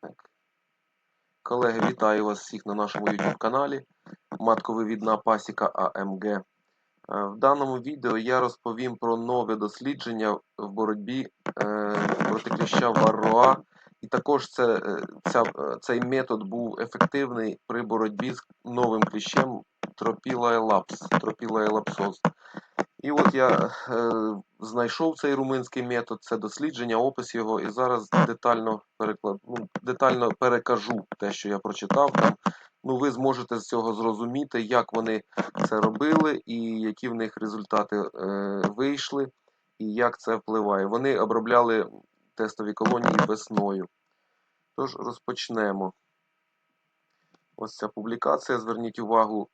Так. Колеги, вітаю вас всіх на нашому YouTube каналі Матковивідна пасіка АМГ. Е, В даному відео я розповім про нове дослідження в боротьбі е, проти кліща варроа. І також це, е, ця, цей метод був ефективний при боротьбі з новим кліщем Тропіла елапс, Тропіла елапсоз. І от я е, знайшов цей румунський метод, це дослідження, опис його, і зараз детально переклад, ну, детально перекажу те, що я прочитав там. Ну, ви зможете з цього зрозуміти, як вони це робили, і які в них результати е, вийшли, і як це впливає. Вони обробляли тестові колонії весною. Тож розпочнемо. Ось ця публікація. Зверніть увагу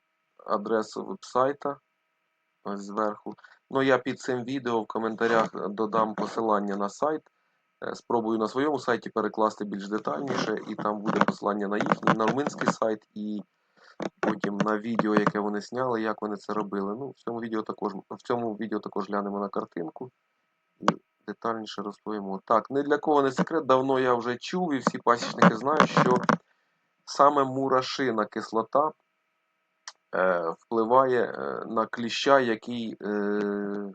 адресу вебсайта. Зверху. Ну, я під цим відео в коментарях додам посилання на сайт. Е, Спробую на своєму сайті перекласти більш детальніше, і там буде посилання на їхній, на румунський сайт, і потім на відео, яке вони зняли, як вони це робили. Ну, в цьому відео також, в цьому відео також глянемо на картинку і детальніше розповімо. Так, не для кого не секрет, давно я вже чув, і всі пасічники знають, що саме мурашина кислота впливає е, на кліща, який е,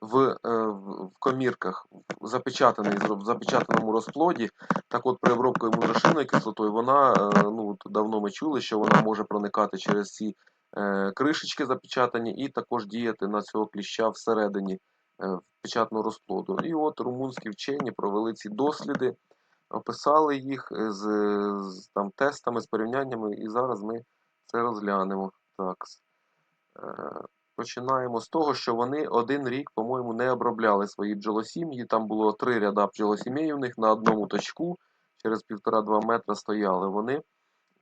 в, е, в комірках запечатаний в запечатаному розплоді. Так от при обробці мурашиною кислотою вона, е, ну давно ми чули, що вона може проникати через ці е, кришечки запечатані і також діяти на цього кліща всередині е, печатного розплоду. І от румунські вчені провели ці досліди, описали їх з, з там, тестами, з порівняннями, і зараз ми це розглянемо. Так. Е, Починаємо з того, що вони один рік, по-моєму, не обробляли свої бджолосім'ї. Там було три ряда бджолосімей у них на одному точку, через півтора-два метра стояли вони.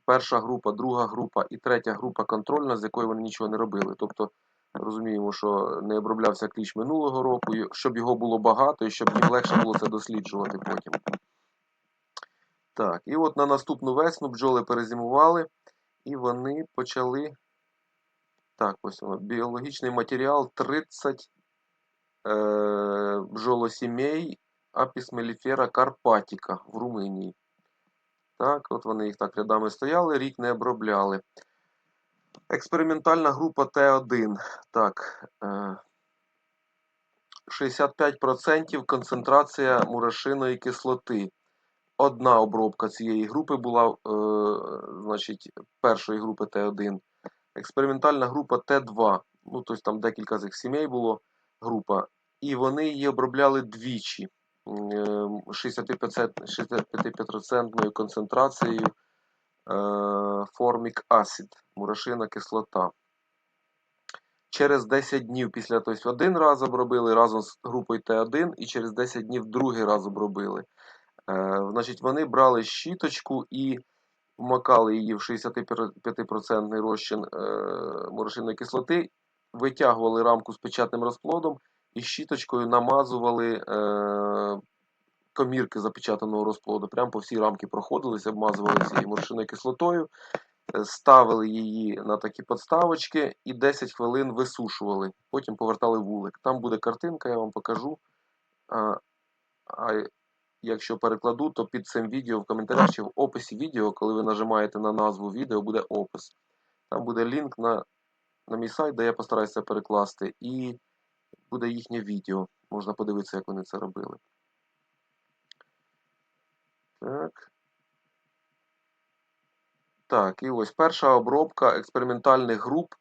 Перша група, друга група і третя група контрольна, з якою вони нічого не робили. Тобто розуміємо, що не оброблявся кліч минулого року, щоб його було багато і щоб їм легше було це досліджувати потім. Так, і от на наступну весну бджоли перезимували, і вони почали. Так, ось. Біологічний матеріал 30 е, бджолосімей апісмеліфера Карпатіка в Румунії. Так, от вони їх так рядами стояли, рік не обробляли. Експериментальна група Т1. Так, е, 65% концентрація мурашиної кислоти. Одна обробка цієї групи була, е, значить, першої групи Т1 експериментальна група Т2. Ну, тобто там декілька з їх сімей було група. І вони її обробляли двічі 65% концентрацією формік асід, мурашина кислота. Через 10 днів після тобто один раз обробили разом з групою Т1 і через 10 днів другий раз обробили. Е, значить, Вони брали щіточку і вмакали її в 65% розчин е, морошинної кислоти, витягували рамку з печатним розплодом і щіточкою намазували е, комірки запечатаного розплоду. Прямо по всій рамці проходилися, обмазували цією морошиною кислотою, ставили її на такі подставочки і 10 хвилин висушували. Потім повертали вулик. Там буде картинка, я вам покажу. Якщо перекладу, то під цим відео в коментарях чи в описі відео, коли ви нажимаєте на назву відео, буде опис. Там буде лінк на на мій сайт, де я постараюся перекласти, і буде їхнє відео. Можна подивитися, як вони це робили. Так. Так, і ось перша обробка експериментальних груп.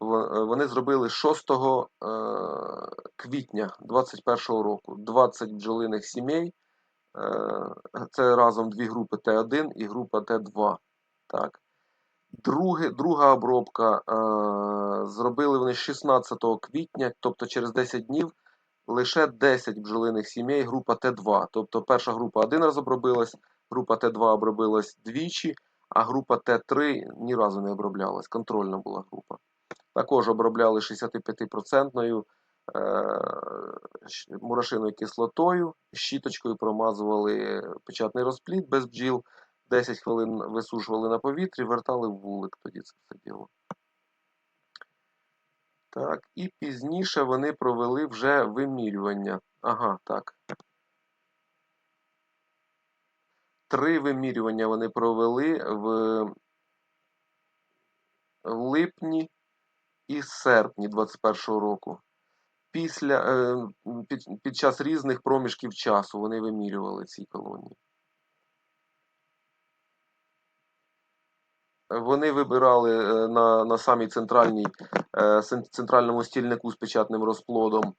Вони зробили 6 е, квітня 2021 року 20 бджолиних сімей. Е, це разом дві групи Т1 і група Т2. Так. Друге, Друга обробка е, зробили вони 16 квітня, тобто через 10 днів лише 10 бджолиних сімей, група Т2. Тобто перша група один раз обробилась, група Т2 обробилась двічі, а група Т3 ні разу не оброблялась. Контрольна була група. Також обробляли 65% Е, мурашиною кислотою, щіточкою промазували печатний розплід без бджіл, 10 хвилин висушували на повітрі, вертали в вулик тоді це все діло. Так, і пізніше вони провели вже вимірювання. Ага, так. Три вимірювання вони провели в, липні і серпні 2021 року. Після, е, під, під час різних проміжків часу вони вимірювали ці колонії. Вони вибирали е, на, на самій центральній, е, центральному стільнику з печатним розплодом.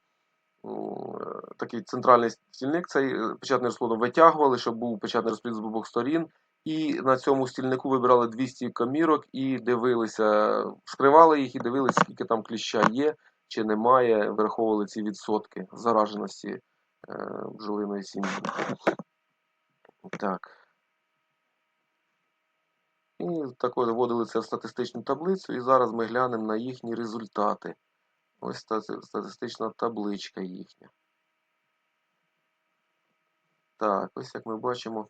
Такий центральний стільник, цей печатний розплодом витягували, щоб був печатний розплід з обох сторін. І на цьому стільнику вибирали 200 комірок і дивилися, вскривали їх і дивилися, скільки там кліща є чи немає, враховували ці відсотки зараженості е, бджолиної сім'ї. Так. І також вводили це в статистичну таблицю, і зараз ми глянемо на їхні результати. Ось статистична табличка їхня. Так, ось як ми бачимо.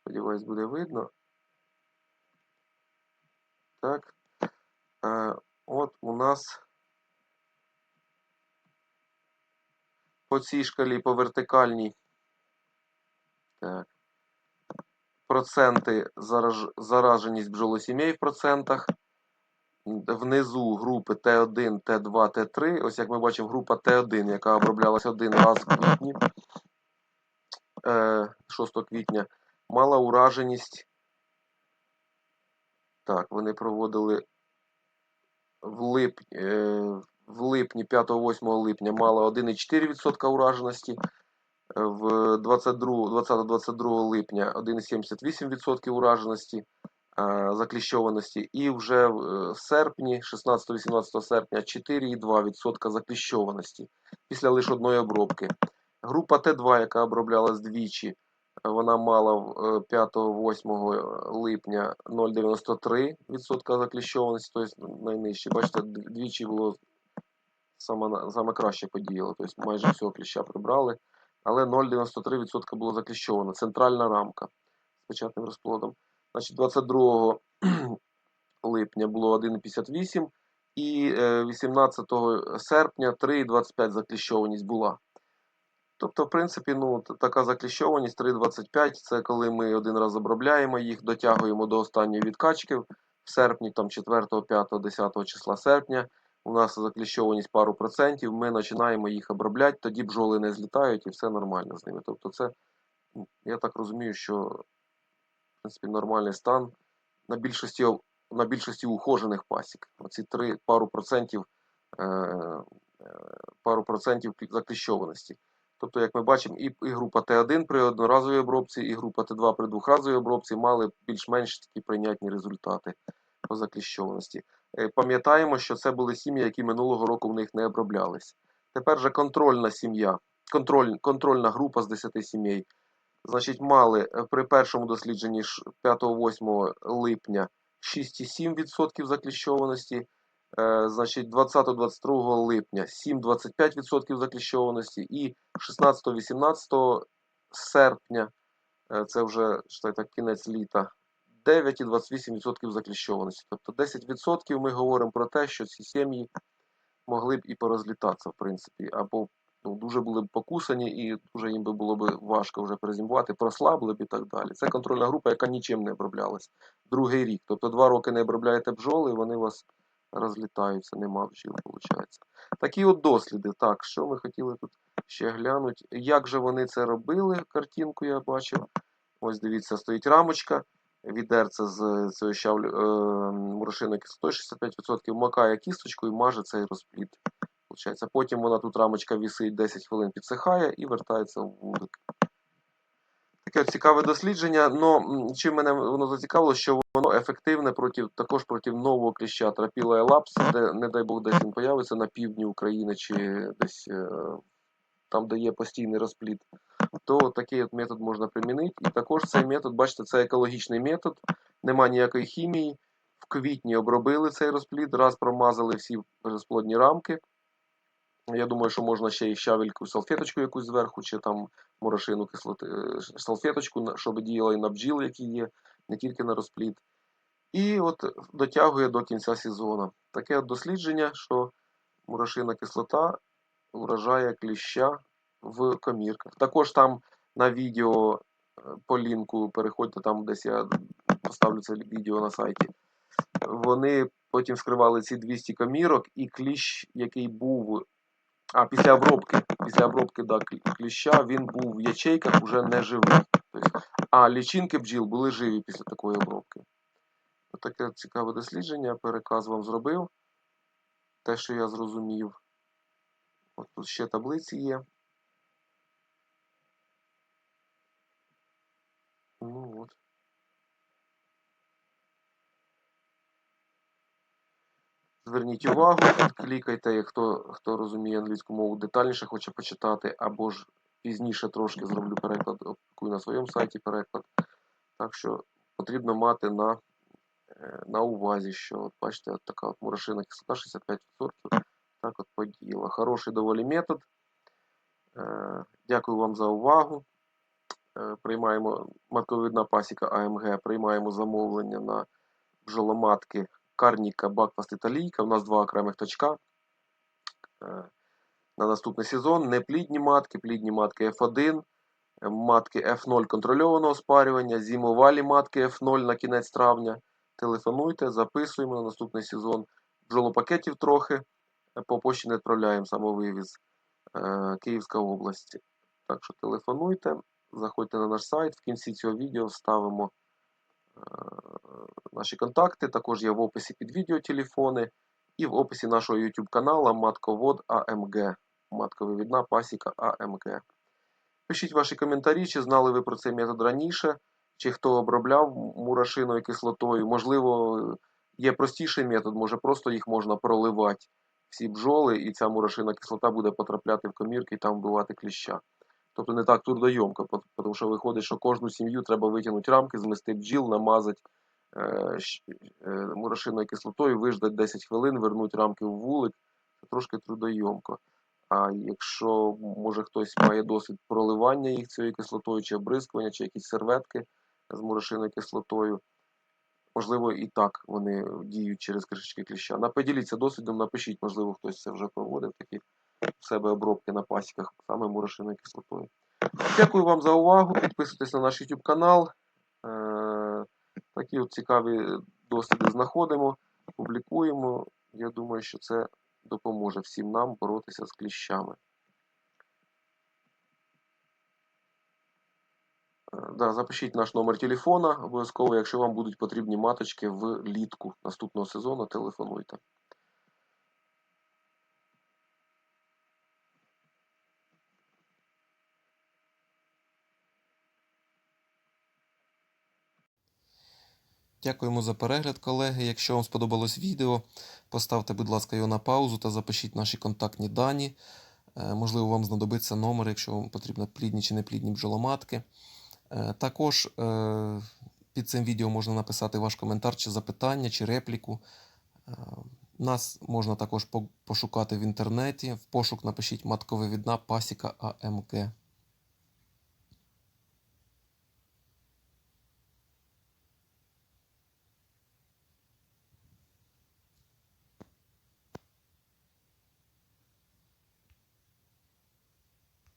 Сподіваюсь, буде видно. Так. Е, от у нас по цій шкалі по вертикальній. Так. Проценти зараж... зараженість бджолосімей в процентах. Внизу групи Т1, Т2, Т3. Ось як ми бачимо, група Т1, яка оброблялася один раз в квітні, е, 6 квітня, мала ураженість. Так, вони проводили в липні, е, в липні 5-8 липня мала 1,4% ураженості. е, В 20-22 липня 1,78% ураженості е, закліщованості. І вже в е, серпні, 16-18 серпня, 4,2% закліщованості після лише одної обробки. Група Т2, яка оброблялась двічі, вона мала е, 5-8 липня 0,93% закліщованості, тобто найнижче. Бачите, двічі було саме, краще подіяло, тобто майже всього кліща прибрали. Але 0,93% було закліщовано. Центральна рамка з печатним розплодом. Значить, 22 липня було 1,58 і е, 18 серпня 3,25 закліщованість була. Тобто, в принципі, ну, така закліщованість 3,25 це коли ми один раз обробляємо їх, дотягуємо до останньої відкачки. В серпні, там 4, 5, 10 числа серпня, у нас закліщованість пару процентів, ми починаємо їх обробляти, тоді бджоли не злітають і все нормально з ними. Тобто, це, я так розумію, що в принципі нормальний стан на більшості, на більшості ухожених пасік. Оці три пару процентів, е, е, пару процентів закліщованості. Тобто, як ми бачимо, і, і група Т1 при одноразовій обробці, і група Т2 при двохразовій обробці мали більш-менш такі прийнятні результати по закліщованості. Е, Пам'ятаємо, що це були сім'ї, які минулого року в них не оброблялись. Тепер же контрольна сім'я, контроль, контрольна група з 10 сімей. Значить, мали е, при першому дослідженні 5-8 липня 6,7% закліщованості. Е, Значить, 20-22 липня 7-25% закліщованості і 16-18 серпня, це вже так, кінець літа, 9,28% закліщованості. Тобто 10% ми говоримо про те, що ці сім'ї могли б і порозлітатися, в принципі, або ну, дуже були б покусані, і дуже їм би було б важко вже перезимувати, прослабли б і так далі. Це контрольна група, яка нічим не оброблялась. Другий рік. Тобто два роки не обробляєте бджоли, і вони вас розлітаються, нема бджіл, виходить. Такі от досліди. Так, що ми хотіли тут ще глянути. Як же вони це робили? Картинку я бачив. Ось дивіться, стоїть рамочка. Відерце з цією щавлю, е, мурашиною кислотою 65% макає кісточку і маже цей розплід. Получається. Потім вона тут рамочка вісить 10 хвилин підсихає і вертається в вулик. Таке цікаве дослідження. Но чим мене воно зацікавило, що воно ефективне проти, також проти нового кліща трапіла елапс, де, не дай Бог, десь він появиться на півдні України чи десь е, там, де є постійний розплід, то такий от метод можна примінити. І також цей метод, бачите, це екологічний метод, нема ніякої хімії. В квітні обробили цей розплід, раз промазали всі розплодні рамки. Я думаю, що можна ще і щавельку, салфеточку якусь зверху, чи там морошину кислоти, е, салфеточку, щоб діяла і на бджіл, які є, не тільки на розплід. І от дотягує до кінця сезону. Таке от дослідження, що морошина кислота вражає кліща в комірках. Також там на відео, по лінку, переходьте там, десь я поставлю це відео на сайті. Вони потім вскривали ці 200 комірок, і кліщ, який був. А, після обробки, після обробки да, кліща він був в ячейках уже не живий. Тобто, а лічинки бджіл були живі після такої обробки. Таке цікаве дослідження, переказ вам зробив. Те, що я зрозумів. От тут ще таблиці є. Ну от. Зверніть увагу, клікайте, хто, хто розуміє англійську мову, детальніше хоче почитати, або ж пізніше трошки зроблю переклад, опублікую на своєму сайті переклад. Так що потрібно мати на, е, на увазі, що от бачите, от така от мурашина кислота 65%. Так от подіяла. Хороший доволі метод. Е, Дякую вам за увагу. Е, Приймаємо матковидна пасіка АМГ, приймаємо замовлення на бджоломатки Карніка, Бакфаст Італійка. У нас два окремих точка. Е, На наступний сезон неплідні матки, плідні матки F1, е, матки F0 контрольованого спарювання, зимовалі матки F0 на кінець травня. Телефонуйте, записуємо на наступний сезон. Бджолопакетів трохи по почті не відправляємо самовивіз е, Київська область. Так що телефонуйте, заходьте на наш сайт. В кінці цього відео вставимо е, наші контакти. Також є в описі під відео телефони і в описі нашого YouTube каналу Матковод АМГ. Матковивідна пасіка АМГ. Пишіть ваші коментарі, чи знали ви про цей метод раніше, чи хто обробляв мурашиною кислотою. Можливо, є простіший метод, може просто їх можна проливати всі бджоли, і ця мурашина кислота буде потрапляти в комірки і там вбивати кліща. Тобто не так трудойомко, тому що виходить, що кожну сім'ю треба витягнути рамки, змести бджіл, намазати е, е, мурашиною кислотою, виждати 10 хвилин, вернути рамки в вулик. Це трошки трудойомко. А якщо може хтось має досвід проливання їх цією кислотою, чи обрискування, чи якісь серветки з мурашиною кислотою, можливо, і так вони діють через кришечки кліща. Поділіться досвідом, напишіть, можливо, хтось це вже проводив такі в себе обробки на пасіках саме мурашиною кислотою. Дякую вам за увагу. Підписуйтесь на наш YouTube канал. Е, Такі от цікаві досліди знаходимо, публікуємо. Я думаю, що це допоможе всім нам боротися з кліщами. Да, запишіть наш номер телефона обов'язково, якщо вам будуть потрібні маточки влітку наступного сезону, телефонуйте. Дякуємо за перегляд, колеги. Якщо вам сподобалось відео, поставте, будь ласка, його на паузу та запишіть наші контактні дані. Е, Можливо, вам знадобиться номер, якщо вам потрібно плідні чи неплідні бджоломатки. Е, Також е, під цим відео можна написати ваш коментар, чи запитання, чи репліку. Е, Нас можна також пошукати в інтернеті. В пошук напишіть маткове відна пасіка АМК.